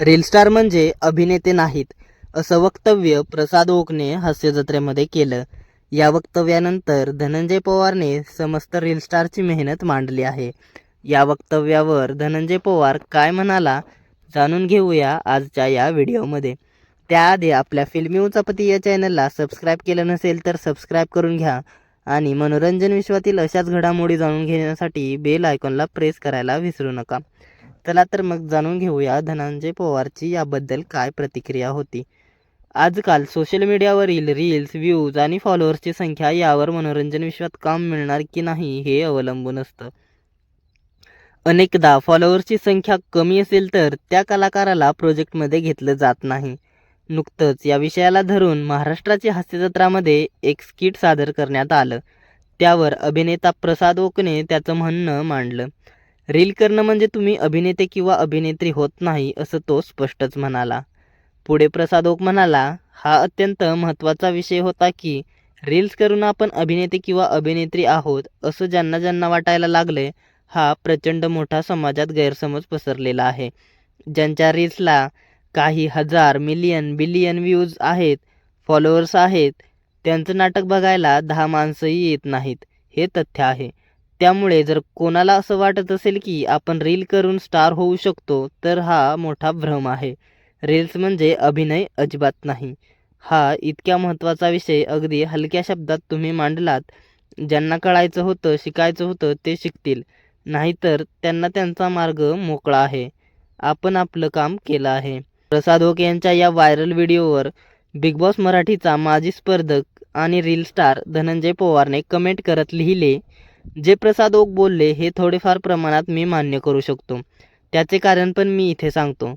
Reel star म्हणजे अभिनेते नाहीत असं वक्तव्य प्रसाद ओकने हास्य जत्रेमध्ये केलं. या वक्तव्यानंतर धनंजय पवारने समस्त रील स्टारची मेहनत मांडली आहे. या वक्तव्यावर धनंजय पवार काय म्हणाला जाणून घेऊया आजच्या या व्हिडिओमध्ये. त्याआधी आपल्या फिल्मी उचापती या चॅनलला सबस्क्राईब केलं नसेल तर सबस्क्राईब करून घ्या आणि मनोरंजन विश्वातील अशाच घडामोडी जाणून घेण्यासाठी बेल आयकॉनला प्रेस करायला विसरू नका. चला तर मग जाणून घेऊया धनंजय पवारची याबद्दल काय प्रतिक्रिया होती. आजकाल सोशल मीडियावरील रील्स व्ह्यूज आणि फॉलोअर्सची संख्या यावर मनोरंजन विश्वात काम मिळणार की नाही हे अवलंबून असतं. अनेकदा फॉलोअर्सची संख्या कमी असेल तर त्या कलाकाराला प्रोजेक्टमध्ये घेतलं जात नाही. नुकतंच या विषयाला धरून महाराष्ट्राची हास्यजत्रामध्ये एक स्किट सादर करण्यात आलं. त्यावर अभिनेता प्रसाद ओकने त्याचं म्हणणं मांडलं. रील करणं म्हणजे तुम्ही अभिनेते किंवा अभिनेत्री होत नाही असं तो स्पष्टच म्हणाला. पुढे प्रसाद ओक म्हणाला हा अत्यंत महत्त्वाचा विषय होता की रील्स करून आपण अभिनेते किंवा अभिनेत्री आहोत असं ज्यांना ज्यांना वाटायला लागले हा प्रचंड मोठा समाजात गैरसमज पसरलेला आहे. ज्यांच्या रील्सला काही हजार मिलियन बिलियन व्ह्यूज आहेत फॉलोअर्स आहेत त्यांचं नाटक बघायला दहा माणसंही येत नाहीत हे तथ्य आहे. त्यामुळे जर कोणाला असं वाटत असेल की आपण रील करून स्टार होऊ शकतो तर हा मोठा भ्रम आहे. रील्स म्हणजे अभिनय अजिबात नाही. हा इतक्या महत्त्वाचा विषय अगदी हलक्या शब्दात तुम्ही मांडलात. ज्यांना कळायचं होतं शिकायचं होतं ते शिकतील. नाहीतर त्यांना त्यांचा मार्ग मोकळा आहे. आपण आपलं काम केलं आहे. प्रसाद ओके यांच्या या व्हायरल व्हिडिओवर बिग बॉस मराठीचा माजी स्पर्धक आणि रील स्टार धनंजय पवारने कमेंट करत लिहिले जे प्रसाद ओक बोलले हे थोडेफार प्रमाणात मी मान्य करू शकतो. त्याचे कारण पण मी इथे सांगतो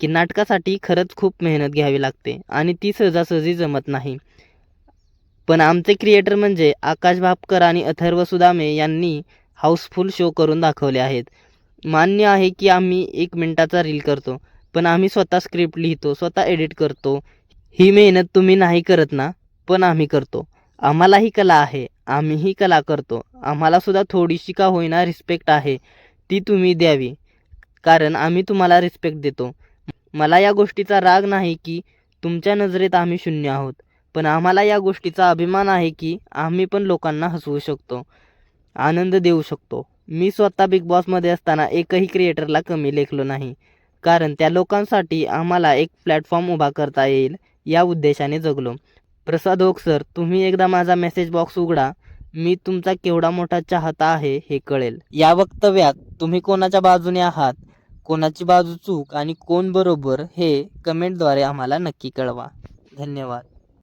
की नाटकासाठी खरंच खूप मेहनत घ्यावी लागते आणि ती सहजासहजी जमत नाही. पण आमचे क्रिएटर म्हणजे आकाश भापकर आणि अथर्व सुदामे यांनी हाऊसफुल शो करून दाखवले आहेत. मान्य आहे की आम्ही एक मिनटाचा रील करतो पण आम्ही स्वतः स्क्रिप्ट लिहितो स्वतः एडिट करतो. ही मेहनत तुम्ही नाही करत ना पण आम्ही करतो. आम्हालाही कला आहे आम्हीही कला करतो. आम्हालासुद्धा थोडीशी का होईना रिस्पेक्ट आहे ती तुम्ही द्यावी. कारण आम्ही तुम्हाला रिस्पेक्ट देतो. मला या गोष्टीचा राग नाही की तुमच्या नजरेत आम्ही शून्य आहोत. पण आम्हाला या गोष्टीचा अभिमान आहे की आम्ही पण लोकांना हसवू शकतो आनंद देऊ शकतो. मी स्वतः बिग बॉसमध्ये असताना एकही क्रिएटरला कमी लेखलो नाही. कारण त्या लोकांसाठी आम्हाला एक प्लॅटफॉर्म उभा करता येईल या उद्देशाने जगलो. प्रसाद ओक सर तुम्ही एकदा माझा मेसेज बॉक्स उघडा. मी तुमचा केवढा मोठा चाहता आहे हे कळेल. या वक्तव्यात तुम्ही कोणाच्या बाजूने आहात? कोणाची बाजू चूक आणि कोण बरोबर हे कमेंटद्वारे आम्हाला नक्की कळवा. धन्यवाद.